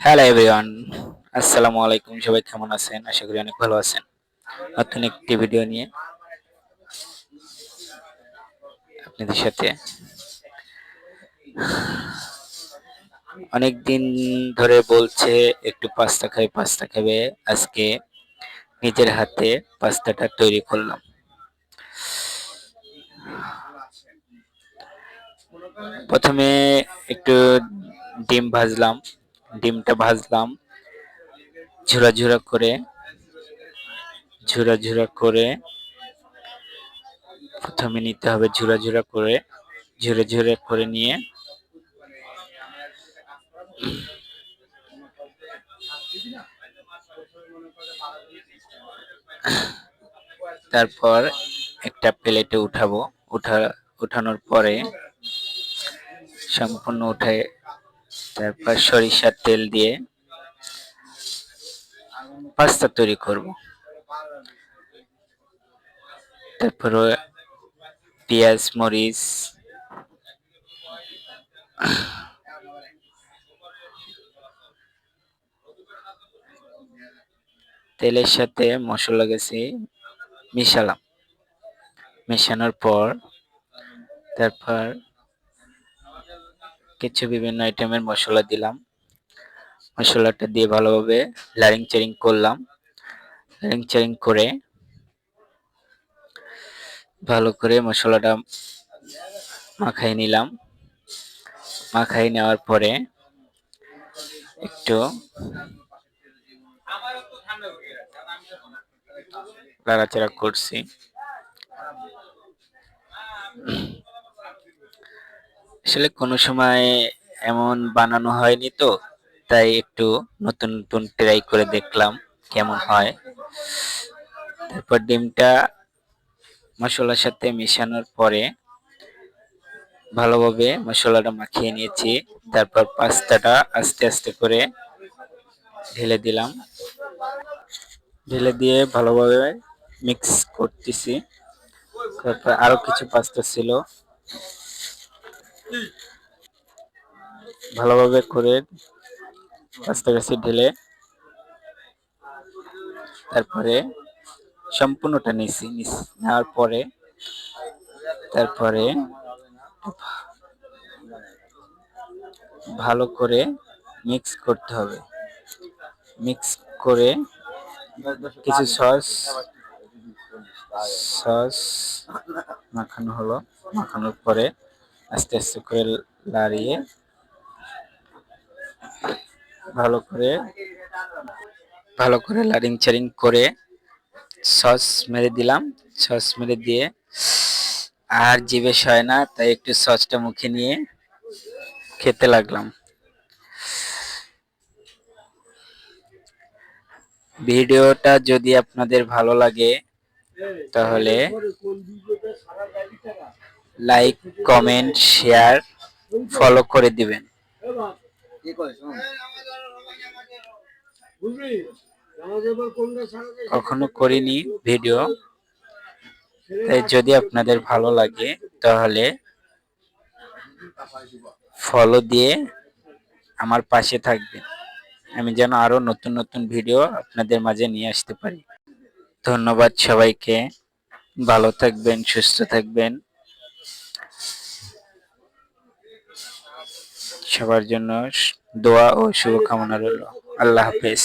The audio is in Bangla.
হ্যালো এভরিওয়ান আসসালামু আলাইকুম সবাই কেমন আছেন? আশা করি অনেক ভালো আছেন। নতুন একটি ভিডিও নিয়ে আপনাদের সাথে অনেক দিন ধরে বলছে, একটু পাস্তা খাই, পাস্তা খাবে। আজকে নিজের হাতে পাস্তাটা তৈরি করলাম। প্রথমে একটু ডিম ভাজলাম। ডিমটা ভাজলাম। ঝুরা ঝুরা করে, ঝুরা ঝুরা করে, প্রথমে নিতে হবে ঝুরা ঝুরা করে, ঝুরে ঝুরে করে নিয়ে, তারপর একটা প্লেটে উঠাবো। উঠা, উঠানোর পরে সম্পূর্ণ উঠে তারপর সরিষার তেল দিয়ে পাস্তা তৈরি করব। তারপর পেঁয়াজ, মরিচ, তেলের সাথে মশলা গেছে, মিশালাম। মেশানোর পর তারপর কিছু বিভিন্ন আইটেমের মশলা দিলাম। মশলাটা দিয়ে ভালোভাবে লারিং চারিং করলাম। লারিং চারিং করে ভালো করে মশলাটা মাখাই নিলাম। মাখাই নেওয়ার পরে একটু নাড়াচাড়া করছি। আসলে কোনো সময় এমন বানানো হয়নি তো, তাই একটু নতুন নতুন ট্রাই করে দেখলাম কেমন হয়। তারপর ডিমটা মশলার সাথে মেশানোর পরে ভালোভাবে মশলাটা মাখিয়ে নিয়েছি। তারপর পাস্তাটা আস্তে আস্তে করে ঢেলে দিলাম। ঢেলে দিয়ে ভালোভাবে মিক্স করতেছি। তারপর আরও কিছু পাস্তা ছিল। ভালোভাবে করে পাস্তা কাছে ঢেলে তারপরে সম্পূর্ণটা নিছি নেওয়ার পরে তারপরে ভালো করে মিক্স করতে হবে। মিক্স করে কিছু সস সস মাখানো হলো, মাখানোর পরে আস্তে আস্তে করে লাড়িয়ে ভালো করে ভালো করে লারিং চারিং করে সস মেরে দিলাম। সস মেরে দিয়ে আর জিভে সয় না, তাই একটু সসটা মুখে নিয়ে খেতে লাগলাম। ভিডিওটা যদি আপনাদের ভালো লাগে, তাহলে লাইক কমেন্ট শেয়ার ফলো করে দিবেন। কখনো করিনি ভিডিও তাই যদি আপনাদের ভালো লাগে, তাহলে ফলো দিয়ে আমার পাশে থাকবেন। আমি যেন আরও নতুন নতুন ভিডিও আপনাদের মাঝে নিয়ে আসতে পারি। ধন্যবাদ সবাইকে। ভালো থাকবেন, সুস্থ থাকবেন। সবার জন্য দোয়া ও শুভকামনা রইল। আল্লাহ হাফেজ।